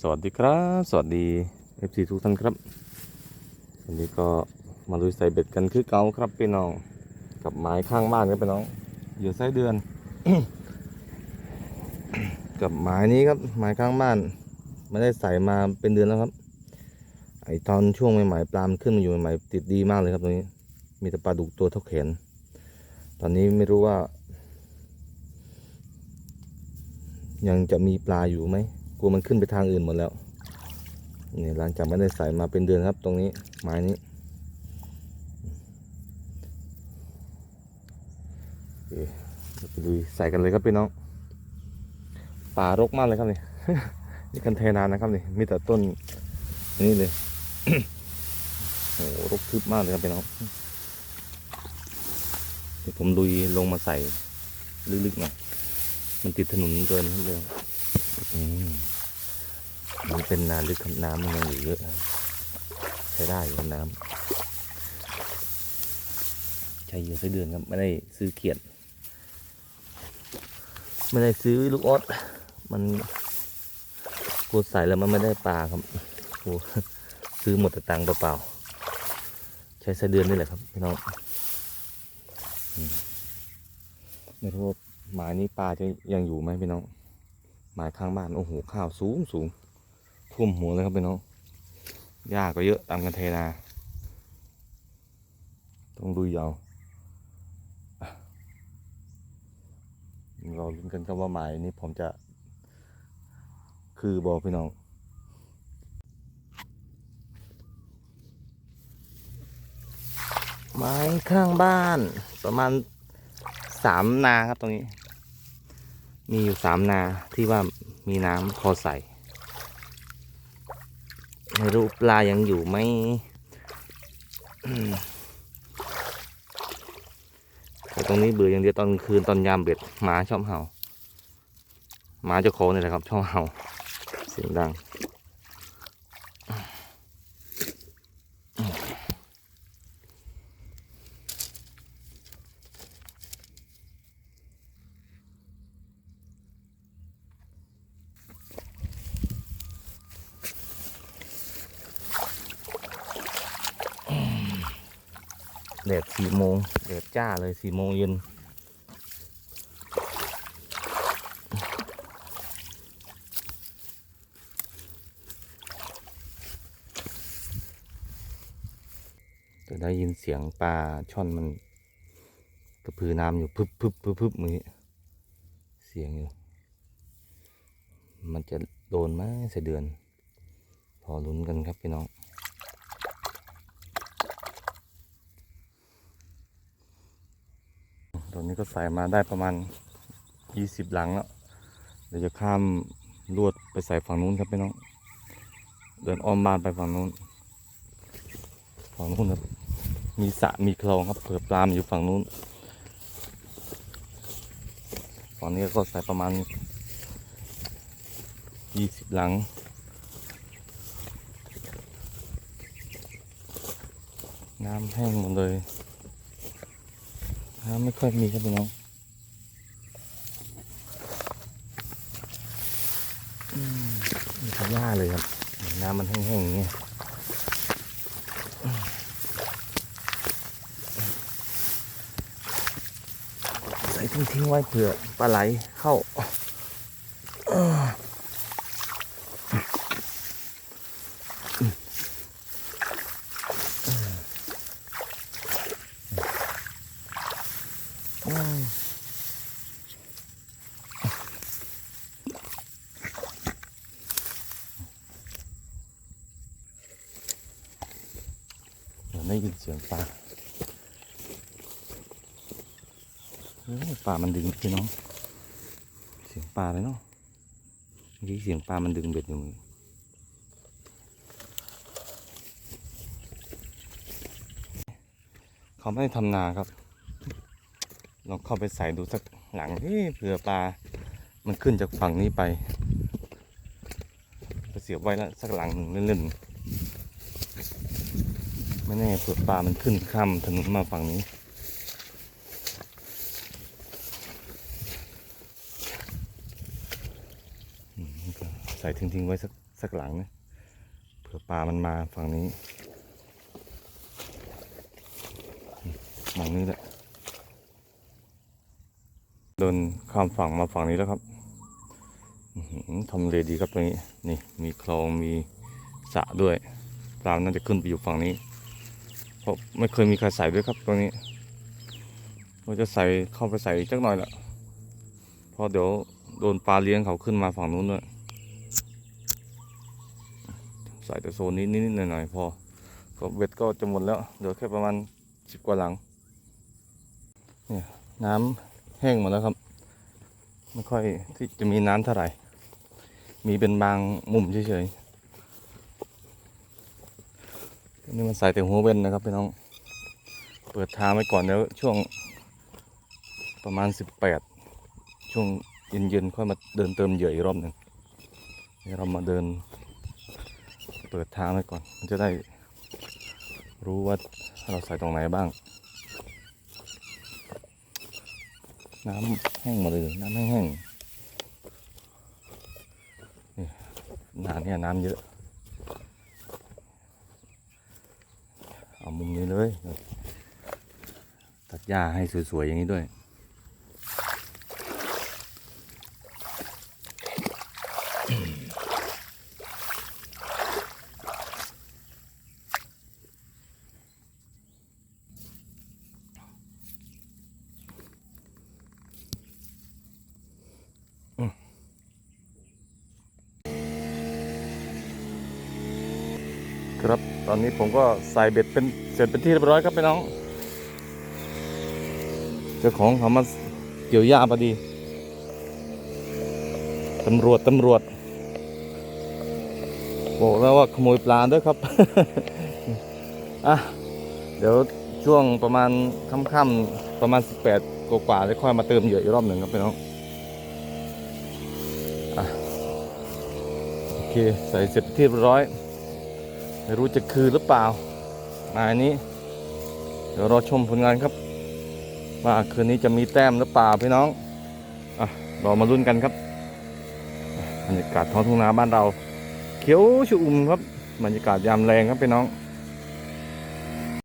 สวัสดีครับ สวัสดี FC ทุกท่านครับ วันนี้ก็มาลุยใส่เบ็ดกันคือเก่าครับพี่น้อง กับไม้ข้างบ้านครับพี่น้องเหยื่อไส้เดือน กับไม้นี้ครับไม้ข้างบ้านไม่ได้ใส่มาเป็นเดือนแล้วครับ ไอตอนช่วงใหม่ๆปลามนขึ้นมาอยู่ใหม่ๆติดดีมากเลยครับตรงนี้ มีแต่ปลาดุกตัวเท่าแขน ตอนนี้ไม่รู้ว่า ยังจะมีปลาอยู่ไหม กลัวมันขึ้นไปทางอื่นหมดแล้วนี่หลังจากไม่ได้ใส่มาเป็นเดือนครับตรงนี้ไม้นี้โอเดี๋ยวไปดูใส่กันเลยครับพี่น้องป่ารกมากเลยครับนี่นี่คันเทนานนะครับนี่มีแต่ต้นนี่เลยโอ้โหรกทึบมากเลยครับพี่น้องเดี๋ยวผมลุยลงมาใส่ลึกๆหน่อยมันติดถนนเกินครับเรื่อง นเป็นนาลึกครับน้ำมันยังอยู่เยอะใช้ได้อยู่น้ำใช้เยอะใช้เดือนครับไม่ได้ซื้อเขียดไม่ได้ซื้อลูกออสมันกลัวใส่แล้วมันไม่ได้ปลาครับกลัวซื้อหมดแต่ตังค์เปล่าๆใช้ไส้เดือนนี่แหละครับพี่น้องไม่รู้ว่าหมานี้ปลาจะยังอยู่ไหมพี่น้อง หมายข้างบ้านโอ้โหข้าวสูงสูงท่วมหัวเลยครับพี่น้องหญ้าก็เยอะตามกันเทนาต้องดูยาวเราลุ้นกันครับว่าหมายนี้ผมจะ คือบอกพี่น้องไม้ข้างบ้านประมาณสามนาครับตรงนี้ มีอยู่สามนาที่ว่ามีน้ำพอใส่ไม่รู้ปลายังอยู่ไหมแต่ตรงนี้เบื่ออย่างเดียวตอนคืนตอนยามเบ็ดหมาชอบเห่าหมาเจ้าของนี่แหละครับชอบเห่าเสียงดัง แดดสี่โมงแดดจ้าเลยสี่โมงเย็นจะได้ยินเสียงปลาช่อนมันกระพือน้ำอยู่พึบพึบพึบพึบมือเสียงอยู่ มันจะโดนไหมเสเดือน พอลุ้นกันครับพี่น้อง ตอนนี้ก็ใส่มาได้ประมาณยี่สิบหลังแล้ว เดี๋ยวจะข้ามลวดไปใส่ฝั่งนู้นครับพี่น้อง เดินอ้อมบ้านไปฝั่งนู้น ฝั่งนู้นครับ มีสระมีคลองครับเผื่อปลามอยู่ฝั่งนู้น ฝั่งนี้ก็ใส่ประมาณยี่สิบหลังน้ำแห้งหมดเลย น้ำไม่ค่อยมีครับพี่น้องอืมมีแต่าเลยครับ น้ำมันแห้งๆอย่างเงี้ยใส่ทิ้งๆไว้เผื่อปลาไหลเข้าอื ได้ยินเสียงปลาเฮ้ยปลามันดึงพี่น้อง เสียงปลาเลยเนาะเมื่เสียงปลามันดึงเบ็ดอยู่มือเขาไม่ได้ทำนาครับ ลองเข้าไปใส่ดูสักหลังที่เผื่อปลา มันขึ้นจากฝั่งนี้ไปไปเสียบไว้แล้วสักหลังหนึ่งเล่นๆ ไม่แน่เผื่อปลามันขึ้นข้ามถนนมาฝั่งนี้ ใส่ทิ้งๆไว้สักสักหลังนะเผื่อปลามันมาฝั่งนี้มองนี้แหละเดินข้ามฝั่งมาฝั่งนี้แล้วครับทำเลดีครับตรงนี้ นี่มีคลองมีสระด้วยปลาน่าจะขึ้นไปอยู่ฝั่งนี้ ราะไม่เคยมีใครใส่ด้วยครับตรงนี้เราจะใส่เข้าไปใส่จักหน่อยละเพราะเดี๋ยวโดนปลาเลี้ยงเขาขึ้นมาฝั่งนู้นด้วยใส่แต่โซนนี้นิดๆหน่อยๆพอก็เบ็ดก็จะหมดแล้วเหลือแค่ประมาณสิบกว่าหลังเนี่ยน้ำแห้งหมดแล้วครับไม่ค่อยที่จะมีน้ำเท่าไหร่ มีเป็นบางมุมเฉยๆ นี่มันใส่แต่หัวเว้นนะครับพี่น้อง เปิดทางไว้ก่อนแล้วช่วงประมาณสิบแปดช่วงเย็นๆค่อยมาเดินเติมเหยื่ออีกรอบหนึ่งนี่เรามาเดินเปิดทางไว้ก่อน มันจะได้รู้ว่าเราใส่ตรงไหนบ้าง น้ำแห้งหมดเลยน้ำแห้งๆนี่น้ำเนี่ยน้ำเยอะ เอา มุมนี้เลย ตัดหญ้าให้สวย ๆ อย่างนี้ด้วย ครับ ตอนนี้ผมก็ใส่เบ็ดเป็นเสร็จเป็นที่เรียบร้อยครับพี่น้อง เจ้าของเขามาเกี่ยวหญ้าพอดี ตำรวจตำรวจ บอกแล้วว่าขโมยปลาด้วยครับ อะ เดี๋ยวช่วงประมาณค่ำๆประมาณ 18กว่าๆแล้วค่อยมาเติมเหยื่ออีกรอบหนึ่งครับพี่น้องอะโอเค ใส่เสร็จเป็นที่เรียบร้อย ไม่รู้จะคืนหรือเปล่า มาอันนี้ เดี๋ยวรอชมผลงานครับ ว่าคืนนี้จะมีแต้มหรือเปล่าพี่น้องอะรอมาลุ้นกันครับบรรยากาศท้องทุ่งนาบ้านเรา เขียวชุ่มครับบรรยากาศยามแรงครับพี่น้อง